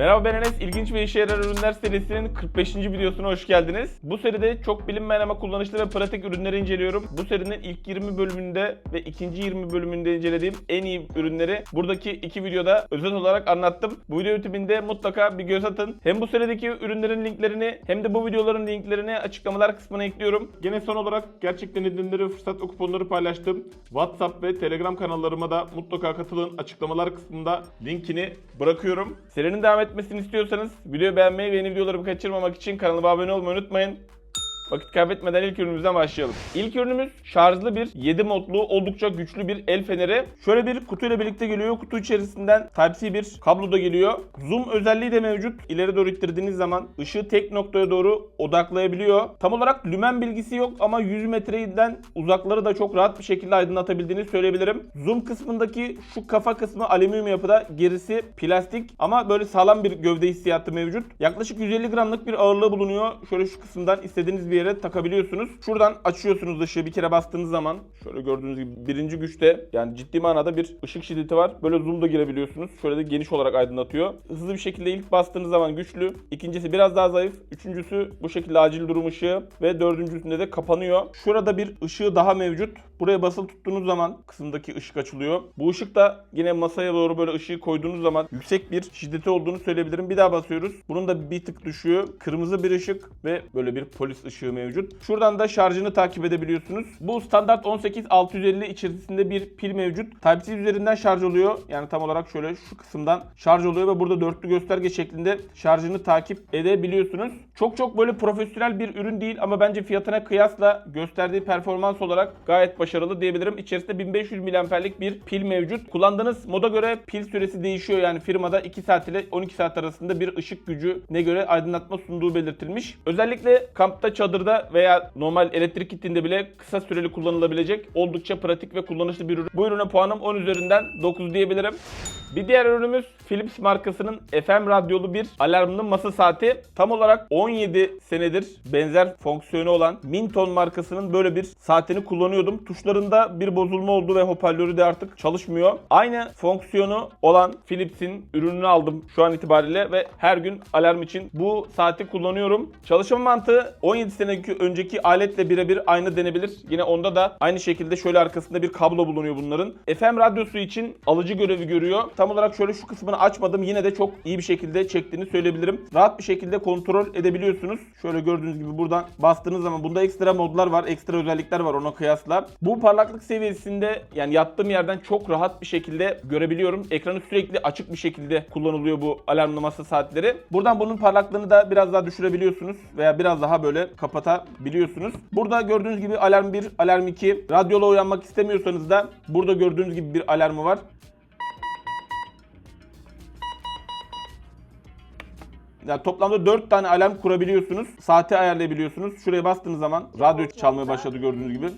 Merhaba ben Enes. İlginç ve işe yarar ürünler serisinin 45. videosuna hoş geldiniz. Bu seride çok bilinmeyen ama kullanışlı ve pratik ürünleri inceliyorum. Bu serinin ilk 20 bölümünde ve ikinci 20 bölümünde incelediğim en iyi ürünleri buradaki iki videoda özet olarak anlattım. Bu video bitiminde mutlaka bir göz atın. Hem bu serideki ürünlerin linklerini hem de bu videoların linklerini açıklamalar kısmına ekliyorum. Gene son olarak gerçekten ve fırsat ve kuponları paylaştım. WhatsApp ve Telegram kanallarıma da mutlaka katılın. Açıklamalar kısmında linkini bırakıyorum. Serinin devam etmesini istiyorsanız videoyu beğenmeyi ve yeni videolarımı kaçırmamak için kanalıma abone olmayı unutmayın. Vakit kaybetmeden ilk ürünümüzden başlayalım. İlk ürünümüz şarjlı bir 7 modlu oldukça güçlü bir el feneri. Şöyle bir kutuyla birlikte geliyor. Kutu içerisinden Type-C bir kablo da geliyor. Zoom özelliği de mevcut. İleri doğru ittirdiğiniz zaman ışığı tek noktaya doğru odaklayabiliyor. Tam olarak lümen bilgisi yok ama 100 metreden uzakları da çok rahat bir şekilde aydınlatabildiğini söyleyebilirim. Zoom kısmındaki şu kafa kısmı alüminyum yapıda, gerisi plastik ama böyle sağlam bir gövde hissiyatı mevcut. Yaklaşık 150 gramlık bir ağırlığı bulunuyor. Şöyle şu kısımdan istediğiniz bir yere takabiliyorsunuz. Şuradan açıyorsunuz ışığı bir kere bastığınız zaman. Şöyle gördüğünüz gibi birinci güçte yani ciddi manada bir ışık şiddeti var. Böyle zoom'da girebiliyorsunuz. Şöyle de geniş olarak aydınlatıyor. Hızlı bir şekilde ilk bastığınız zaman güçlü. İkincisi biraz daha zayıf. Üçüncüsü bu şekilde acil durum ışığı. Ve dördüncüsünde de kapanıyor. Şurada bir ışığı daha mevcut. Buraya basılı tuttuğunuz zaman kısımdaki ışık açılıyor. Bu ışık da yine masaya doğru böyle ışığı koyduğunuz zaman yüksek bir şiddeti olduğunu söyleyebilirim. Bir daha basıyoruz. Bunun da bir tık düşüyor. Kırmızı bir ışık ve böyle bir polis ışığı mevcut. Şuradan da şarjını takip edebiliyorsunuz. Bu standart 18650 içerisinde bir pil mevcut. Type-C üzerinden şarj oluyor. Yani tam olarak şöyle şu kısımdan şarj oluyor ve burada dörtlü gösterge şeklinde şarjını takip edebiliyorsunuz. Çok çok böyle profesyonel bir ürün değil ama bence fiyatına kıyasla gösterdiği performans olarak gayet başarılı diyebilirim. İçerisinde 1500 mAh'lik bir pil mevcut. Kullandığınız moda göre pil süresi değişiyor. Yani firmada 2 saat ile 12 saat arasında bir ışık gücü ne göre aydınlatma sunduğu belirtilmiş. Özellikle kampta, çadırda veya normal elektrik gittiğinde bile kısa süreli kullanılabilecek oldukça pratik ve kullanışlı bir ürün. Bu ürüne puanım 10 üzerinden 9 diyebilirim. Bir diğer ürünümüz Philips markasının FM radyolu bir alarmlı masa saati. Tam olarak 17 senedir benzer fonksiyonu olan Minton markasının böyle bir saatini kullanıyordum. Tuşlarında bir bozulma oldu ve hoparlörü de artık çalışmıyor. Aynı fonksiyonu olan Philips'in ürününü aldım şu an itibariyle ve her gün alarm için bu saati kullanıyorum. Çalışma mantığı 17 sene önceki aletle birebir aynı denebilir. Yine onda da aynı şekilde şöyle arkasında bir kablo bulunuyor bunların. FM radyosu için alıcı görevi görüyor. Tam olarak şöyle şu kısmını açmadım. Yine de çok iyi bir şekilde çektiğini söyleyebilirim. Rahat bir şekilde kontrol edebiliyorsunuz. Şöyle gördüğünüz gibi buradan bastığınız zaman bunda ekstra modlar var, ekstra özellikler var ona kıyasla. Bu parlaklık seviyesinde yani yattığım yerden çok rahat bir şekilde görebiliyorum. Ekranı sürekli açık bir şekilde kullanılıyor bu alarmlı masa saatleri. Buradan bunun parlaklığını da biraz daha düşürebiliyorsunuz veya biraz daha böyle kapatabiliyorsunuz. Burada gördüğünüz gibi alarm 1, alarm 2. Radyola uyanmak istemiyorsanız da burada gördüğünüz gibi bir alarmı var. Yani toplamda 4 tane alarm kurabiliyorsunuz. Saati ayarlayabiliyorsunuz. Şuraya bastığınız zaman radyo çalmaya başladı gördüğünüz gibi.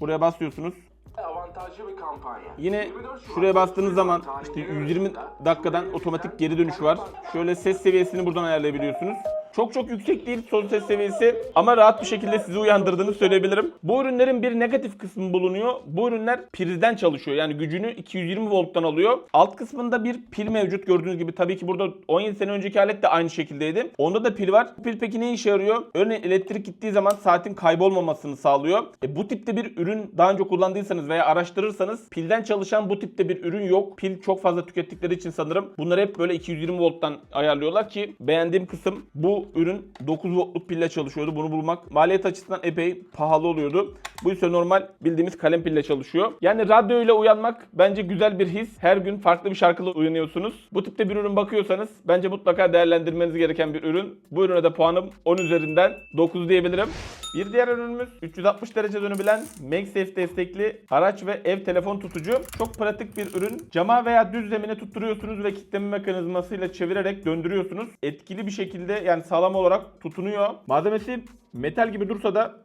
Buraya basıyorsunuz. avantajlı bir kampanya. Yine 24 Şubat şuraya bastığınız zaman işte 120 arasında dakikadan otomatik geri dönüş var. Şöyle ses seviyesini buradan ayarlayabiliyorsunuz. Çok çok yüksek değil son ses seviyesi ama rahat bir şekilde sizi uyandırdığını söyleyebilirim. Bu ürünlerin bir negatif kısmı bulunuyor. Bu ürünler prizden çalışıyor. Yani gücünü 220 volttan alıyor. Alt kısmında bir pil mevcut gördüğünüz gibi. Tabii ki burada 17 sene önceki alet de aynı şekildeydi. Onda da pil var. Bu pil peki ne işe yarıyor? Örneğin elektrik gittiği zaman saatin kaybolmamasını sağlıyor. E, bu tipte bir ürün daha önce kullandıysanız veya araştırırsanız pilden çalışan bu tipte bir ürün yok. Pil çok fazla tükettikleri için sanırım. Bunları hep böyle 220 volttan ayarlıyorlar ki beğendiğim kısım bu ürün 9 voltluk pille çalışıyordu. Bunu bulmak maliyet açısından epey pahalı oluyordu. Bu ise normal bildiğimiz kalem pille çalışıyor. Yani radyo ile uyanmak bence güzel bir his. Her gün farklı bir şarkıyla uyanıyorsunuz. Bu tipte bir ürün bakıyorsanız bence mutlaka değerlendirmeniz gereken bir ürün. Bu ürüne de puanım 10 üzerinden 9 diyebilirim. Bir diğer ürünümüz 360 derece dönebilen MagSafe destekli araç ve ev telefon tutucu. Çok pratik bir ürün. Cama veya düz zemine tutturuyorsunuz ve kitleme mekanizmasıyla çevirerek döndürüyorsunuz. Etkili bir şekilde yani sağlam olarak tutunuyor. Malzemesi metal gibi dursa da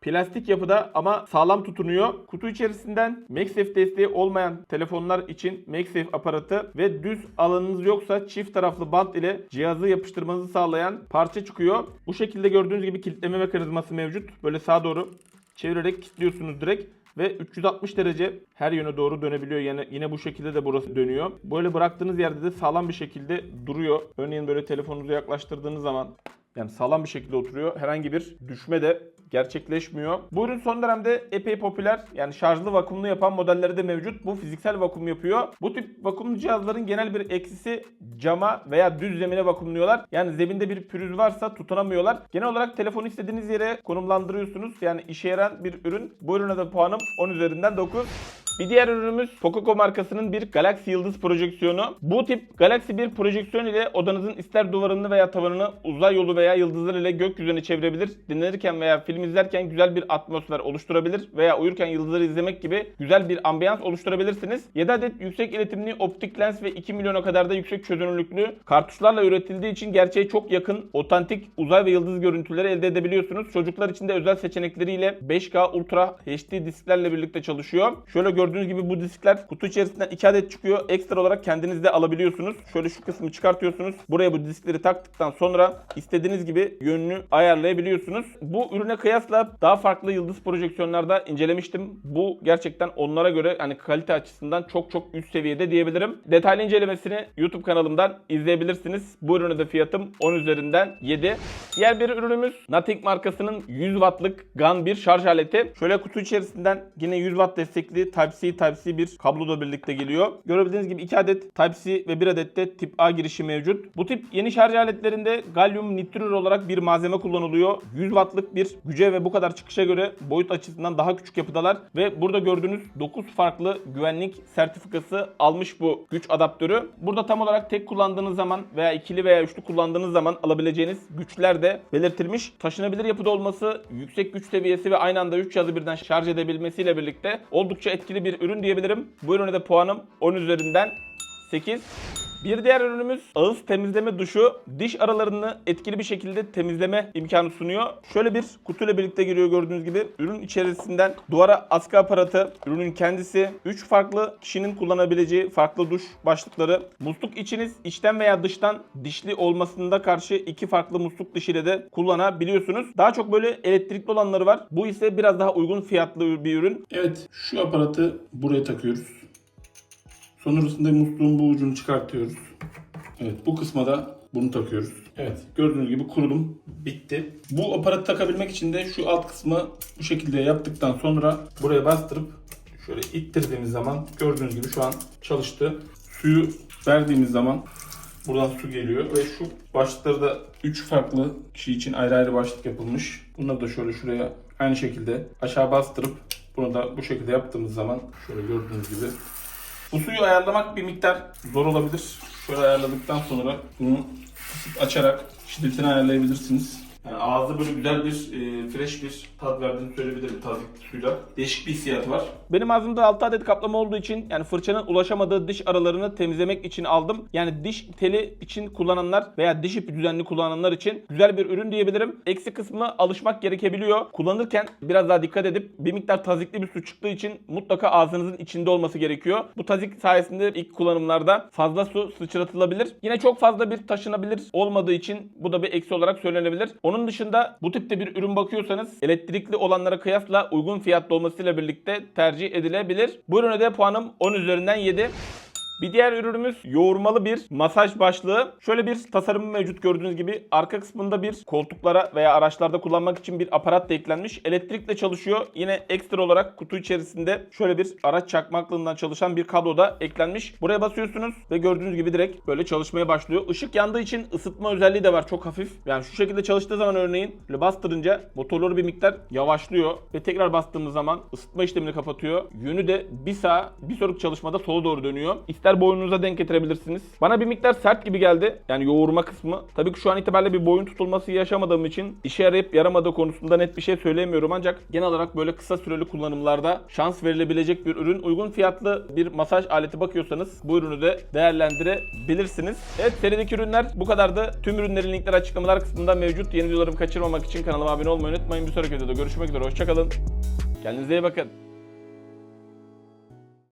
Plastik yapıda ama sağlam tutunuyor. Kutu içerisinden MagSafe desteği olmayan telefonlar için MagSafe aparatı ve düz alanınız yoksa çift taraflı bant ile cihazı yapıştırmanızı sağlayan parça çıkıyor. Bu şekilde gördüğünüz gibi kilitleme mekanizması mevcut. Böyle sağa doğru çevirerek kilitliyorsunuz direkt. Ve 360 derece her yöne doğru dönebiliyor. Yani yine bu şekilde de burası dönüyor. Böyle bıraktığınız yerde de sağlam bir şekilde duruyor. Örneğin böyle telefonunuzu yaklaştırdığınız zaman yani sağlam bir şekilde oturuyor. Herhangi bir düşme de gerçekleşmiyor. Bu ürün son dönemde epey popüler. Yani şarjlı vakumlu yapan modelleri de mevcut. Bu fiziksel vakum yapıyor. Bu tip vakumlu cihazların genel bir eksisi cama veya düz zemine vakumluyorlar. Yani zeminde bir pürüz varsa tutunamıyorlar. Genel olarak telefonu istediğiniz yere konumlandırıyorsunuz. Yani işe yarayan bir ürün. Bu ürüne de puanım 10 üzerinden 9. Bir diğer ürünümüz Pococo markasının bir Galaxy Yıldız projeksiyonu. Bu tip Galaxy bir projeksiyon ile odanızın ister duvarını veya tavanını uzay yolu veya yıldızlar ile gökyüzüne çevirebilir. Dinlenirken veya film izlerken güzel bir atmosfer oluşturabilir veya uyurken yıldızları izlemek gibi güzel bir ambiyans oluşturabilirsiniz. 7 adet yüksek iletimli optik lens ve 2 milyona kadar da yüksek çözünürlüklü kartuşlarla üretildiği için gerçeğe çok yakın otantik uzay ve yıldız görüntüleri elde edebiliyorsunuz. Çocuklar için de özel seçenekleriyle 5K Ultra HD disklerle birlikte çalışıyor. Şöyle gördüğünüz gibi bu diskler kutu içerisinden 2 adet çıkıyor. Ekstra olarak kendiniz de alabiliyorsunuz. Şöyle şu kısmı çıkartıyorsunuz. Buraya bu diskleri taktıktan sonra istediğiniz gibi yönünü ayarlayabiliyorsunuz. Bu ürüne kıyasla daha farklı yıldız projeksiyonlarda incelemiştim. Bu gerçekten onlara göre hani kalite açısından çok çok üst seviyede diyebilirim. Detaylı incelemesini YouTube kanalımdan izleyebilirsiniz. Bu ürüne de fiyatım 10 üzerinden 7. Diğer bir ürünümüz Nating markasının 100 wattlık GAN bir şarj aleti. Şöyle kutu içerisinden yine 100 watt destekli Type-C Type-C bir kablo da birlikte geliyor. Görebildiğiniz gibi 2 adet Type-C ve 1 adet de tip A girişi mevcut. Bu tip yeni şarj aletlerinde galyum nitrür olarak bir malzeme kullanılıyor. 100 wattlık bir güce ve bu kadar çıkışa göre boyut açısından daha küçük yapıdalar ve burada gördüğünüz 9 farklı güvenlik sertifikası almış bu güç adaptörü. Burada tam olarak tek kullandığınız zaman veya ikili veya üçlü kullandığınız zaman alabileceğiniz güçler de belirtilmiş. Taşınabilir yapıda olması, yüksek güç seviyesi ve aynı anda 3 cihazı birden şarj edebilmesiyle birlikte oldukça etkili bir ürün diyebilirim. Bu ürüne de puanım 10 üzerinden 8. Bir diğer ürünümüz ağız temizleme duşu. Diş aralarını etkili bir şekilde temizleme imkanı sunuyor. Şöyle bir kutuyla birlikte geliyor gördüğünüz gibi. Ürün içerisinden duvara askı aparatı, ürünün kendisi, 3 farklı kişinin kullanabileceği farklı duş başlıkları. Musluk içiniz içten veya dıştan dişli olmasında karşı iki farklı musluk dışı ile de kullanabiliyorsunuz. Daha çok böyle elektrikli olanları var. Bu ise biraz daha uygun fiyatlı bir ürün. Evet şu aparatı buraya takıyoruz. Sonrasında musluğun bu ucunu çıkartıyoruz. Evet bu kısma da bunu takıyoruz. Evet gördüğünüz gibi kurulum bitti. Bu aparatı takabilmek için de şu alt kısmı bu şekilde yaptıktan sonra buraya bastırıp şöyle ittirdiğimiz zaman gördüğünüz gibi şu an çalıştı. Suyu verdiğimiz zaman buradan su geliyor ve şu başlıkları da 3 farklı kişi için ayrı ayrı başlık yapılmış. Bunları da şöyle şuraya aynı şekilde aşağı bastırıp bunu da bu şekilde yaptığımız zaman şöyle gördüğünüz gibi bu suyu ayarlamak bir miktar zor olabilir. Şöyle ayarladıktan sonra bunu açarak şiddetini ayarlayabilirsiniz. Yani ağızda böyle güzel bir, e, fresh bir tat verdiğini söyleyebilirim tazik suyla. Değişik bir hissiyatı var. Benim ağzımda 6 adet kaplama olduğu için yani fırçanın ulaşamadığı diş aralarını temizlemek için aldım. Yani diş teli için kullananlar veya diş ipi düzenli kullananlar için güzel bir ürün diyebilirim. Eksi kısmı alışmak gerekebiliyor. Kullanırken biraz daha dikkat edip bir miktar tazikli bir su çıktığı için mutlaka ağzınızın içinde olması gerekiyor. Bu tazik sayesinde ilk kullanımlarda fazla su sıçratılabilir. Yine çok fazla bir taşınabilir olmadığı için bu da bir eksi olarak söylenebilir. Onun dışında bu tipte bir ürün bakıyorsanız elektrikli olanlara kıyasla uygun fiyatlı olmasıyla birlikte tercih edilebilir. Bu ürüne de puanım 10 üzerinden 7. Bir diğer ürünümüz yoğurmalı bir masaj başlığı. Şöyle bir tasarımı mevcut gördüğünüz gibi. Arka kısmında bir koltuklara veya araçlarda kullanmak için bir aparat da eklenmiş. Elektrikle çalışıyor. Yine ekstra olarak kutu içerisinde şöyle bir araç çakmaklığından çalışan bir kablo da eklenmiş. Buraya basıyorsunuz ve gördüğünüz gibi direkt böyle çalışmaya başlıyor. Işık yandığı için ısıtma özelliği de var çok hafif. Yani şu şekilde çalıştığı zaman örneğin böyle bastırınca motorları bir miktar yavaşlıyor ve tekrar bastığımız zaman ısıtma işlemini kapatıyor. Yönü de bir sağ bir sonraki çalışmada sola doğru dönüyor. İster boynunuza denk getirebilirsiniz. Bana bir miktar sert gibi geldi. Yani yoğurma kısmı. Tabii ki şu an itibariyle bir boyun tutulması yaşamadığım için işe yarayıp yaramadığı konusunda net bir şey söyleyemiyorum ancak genel olarak böyle kısa süreli kullanımlarda şans verilebilecek bir ürün. Uygun fiyatlı bir masaj aleti bakıyorsanız bu ürünü de değerlendirebilirsiniz. Evet serideki ürünler bu kadardı. Tüm ürünlerin linkleri açıklamalar kısmında mevcut. Yeni videolarımı kaçırmamak için kanalıma abone olmayı unutmayın. Bir sonraki videoda görüşmek üzere. Hoşçakalın. Kendinize iyi bakın.